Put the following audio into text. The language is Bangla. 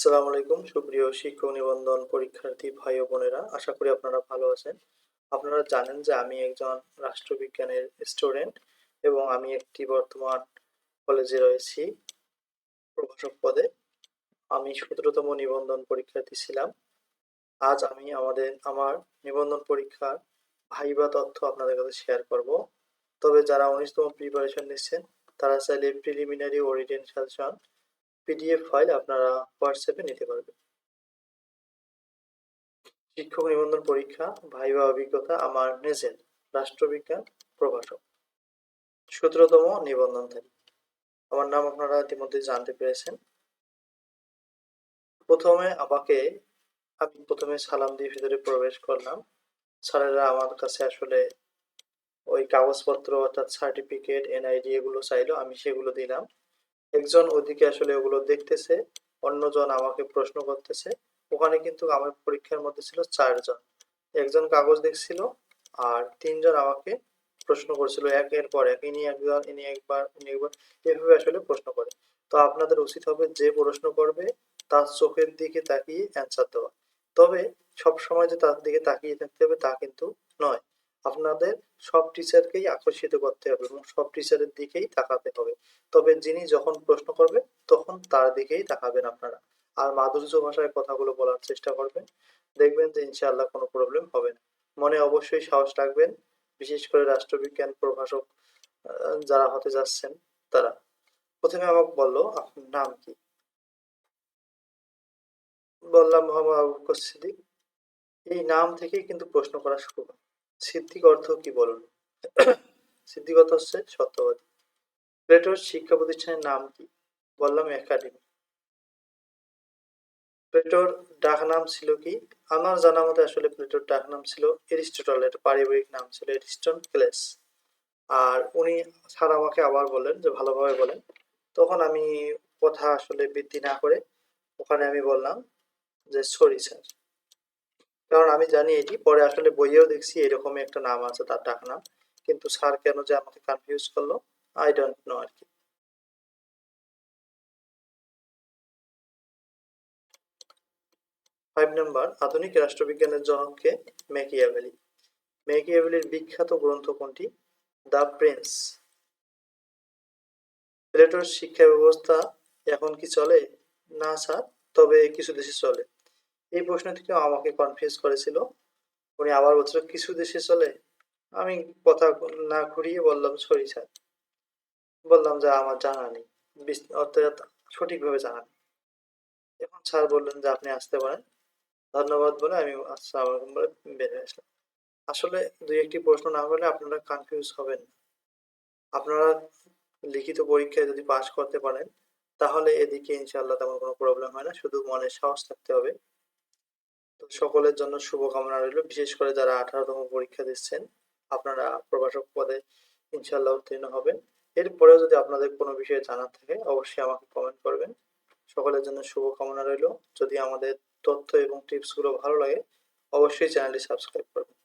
আসসালামু আলাইকুম। সুপ্রিয় শিক্ষক নিবন্ধন পরীক্ষার্থী ভাই ও বোনেরা, আশা করি আপনারা ভালো আছেন। আপনারা জানেন যে আমি একজন রাষ্ট্রবিজ্ঞানের স্টুডেন্ট এবং আমি একটি বর্তমান কলেজে রয়েছি প্রভাষক পদে। আমি সতেরোতম নিবন্ধন পরীক্ষার্থী ছিলাম। আজ আমি আমাদের, আমার নিবন্ধন পরীক্ষার ভাইবা তথ্য আপনাদের কাছে শেয়ার করব। তবে যারা উনিশতম প্রিপারেশন নিচ্ছেন, তারা চাইলে প্রিলিমিনারি ও পিডিএফ ফাইল আপনারা হোয়াটসঅ্যাপে নিতে পারবেন। শিক্ষক নিবন্ধন পরীক্ষা, ভাইবা অভিজ্ঞতা, আমার নিজের রাষ্ট্রবিজ্ঞান, প্রভাষক। সতেরোতম নিবন্ধনধারী আমার নাম আপনারা ইতিমধ্যে জানতে পেরেছেন। প্রথমে আমাকে, আমি প্রথমে সালাম দিয়ে ভিতরে প্রবেশ করলাম। স্যারেরা আমার কাছে আসলে ওই কাগজপত্র অর্থাৎ সার্টিফিকেট এনআইডি এগুলো চাইলো, আমি সেগুলো দিলাম। একজন ওদিকে আসলে ওগুলো দেখতেছে, অন্যজন আমাকে প্রশ্ন করতেছে। ওখানে কিন্তু আমার পরীক্ষার মধ্যে ছিল চারজন। একজন কাগজ দেখছিল আর তিনজন আমাকে প্রশ্ন করছিল একের পর এক, ইনি একজন, ইনি একবার ইনি একবার, এভাবে আসলে প্রশ্ন করে। তো আপনাদের উচিত হবে যে প্রশ্ন করবে, তার চোখের দিকে তাকিয়ে অ্যান্সার দেওয়া। তবে সব সময় যে তার দিকে তাকিয়ে থাকতে হবে তা কিন্তু নয়। আপনাদের সব টিচারকেই আকর্ষিত করতে হবে এবং সব টিচারের দিকেই তাকাতে হবে। তবে যিনি যখন প্রশ্ন করবে, তখন তার দিকেই তাকাবেন আপনারা। আর মাধুর্য ভাষায় কথাগুলো বলার চেষ্টা করবেন। দেখবেন যে ইনশাআল্লাহ কোনো প্রবলেম হবে না। মনে অবশ্যই সাহস রাখবেন। বিশেষ করে রাষ্ট্রবিজ্ঞান প্রভাষক যারা হতে যাচ্ছেন, তারা। প্রথমে আমাকে বলল, আপনার নাম কি? বললাম, মোহাম্মদ আবু সিদ্দিক। এই নাম থেকেই কিন্তু প্রশ্ন করা শুরু হয়। সিদ্দিক অর্থ কি বলুন? সিদ্দিক অর্থ হচ্ছে সত্যবাদী। প্লেটোর শিক্ষা প্রতিষ্ঠানের নাম কি? বললাম একাডেমি প্লেটোর ডাক নাম ছিল কি? আমার জানা মতে আসলে প্লেটোর ডাক নাম ছিল এরিস্টটল এর পারিবারিক নাম ছিল এরিস্টন ক্লেস আর উনি স্যার আমাকে আবার বলেন যে ভালোভাবে বলেন। তখন আমি কথা আসলে বৃদ্ধি না করে ওখানে আমি বললাম যে সরি স্যার কারণ আমি জানি এটি। পরে আসলে বইয়েও দেখছি এরকম একটা নাম আছে তার ডাক নাম। কিন্তু স্যার কেন যে আমাকে কনফিউজ করল আই ডোন্ট নো আর কি। ফাইভ নাম্বার আধুনিক রাষ্ট্রবিজ্ঞানের জনককে ম্যাকিয়াভেলি ম্যাকিয়াভেলির বিখ্যাত গ্রন্থ কোনটি? The prince. প্লেটোর শিক্ষা ব্যবস্থা এখন কি চলে? না স্যার, তবে কিছু দেশে চলে। এই প্রশ্ন থেকে আমাকে কনফিউজ করেছিল। উনি আবার বলছিল, কিছু দেশে চলে? আমি কথা না ঘুরিয়ে বললাম, সরি স্যার। বললাম যে, আমার জানা নেই। অর্থাৎ সঠিকভাবে জানা নেই। এখন স্যার বললেন যে, আপনি আসতে পারেন। ধন্যবাদ বলে আমি আসসালামু বলে বের আসলাম। আসলে দুই একটি প্রশ্ন না হলে আপনারা কনফিউজ হবেন আপনারা লিখিত পরীক্ষায় যদি পাশ করতে পারেন, তাহলে এদিকে ইনশাআল্লাহ তেমন কোনো প্রবলেম হয় না। শুধু মনে সাহস থাকতে হবে। সকলের জন্য শুভকামনা রইল। বিশেষ করে যারা আঠারোতম পরীক্ষা দিচ্ছেন, আপনারা প্রভাষক পদে ইনশাল্লাহ উত্তীর্ণ হবেন। এরপরেও যদি আপনাদের কোনো বিষয়ে জানার থাকে, অবশ্যই আমাকে কমেন্ট করবেন। সকলের জন্য শুভকামনা রইল। যদি আমাদের তথ্য এবং টিপসগুলো ভালো লাগে, অবশ্যই চ্যানেলটি সাবস্ক্রাইব করবেন।